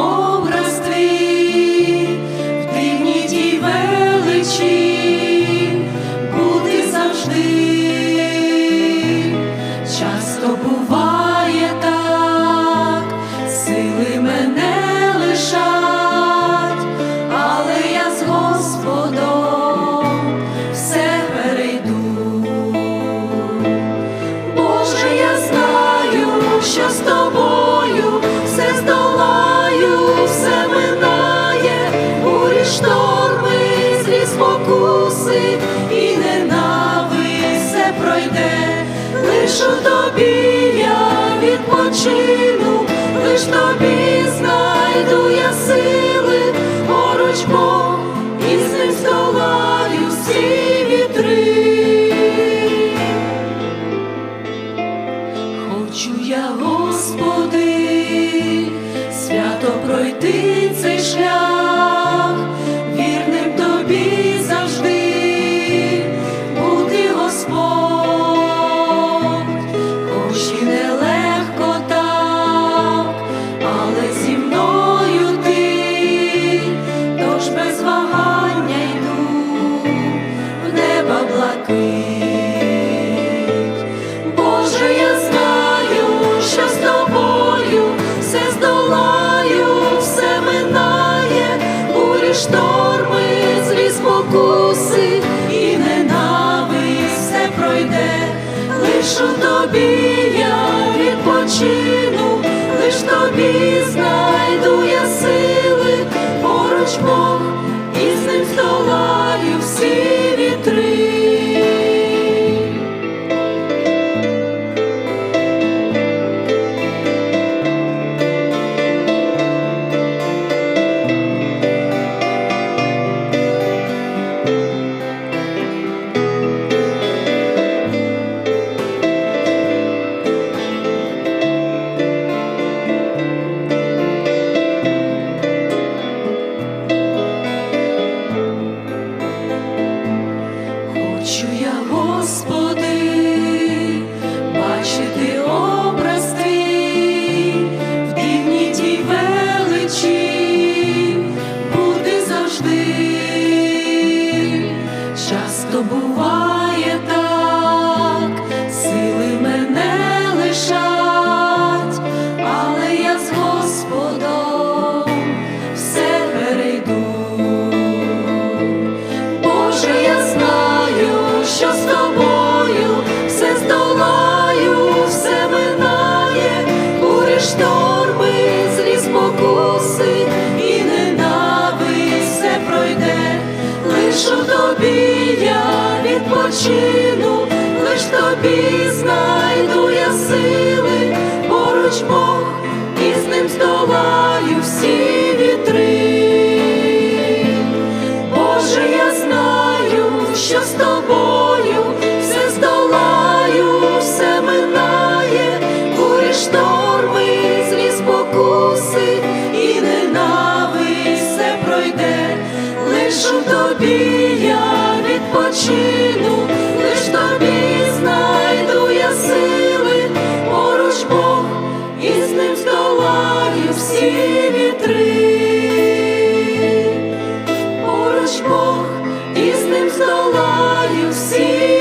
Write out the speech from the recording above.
образ твій, в дивній величі, бути завжди. Часто буває спокуси і ненависть все пройде, лиш у тобі я відпочину, лиш тобі знайду я сили, поруч Бог, і з ним здолаю всі вітри. Хочу я, Господи, свято пройти цей шлях, лиш тобі я відпочину, лиш тобі знайду відпочину, лиш тобі знайду я сили, поруч Бог, і з ним здолаю всі вітри. Боже, я знаю, що з тобою все здолаю, все минає, бурі шторми, злі спокуси і ненависть все пройде, лиш у тобі я відпочину, Бог, і з ним здолаю всі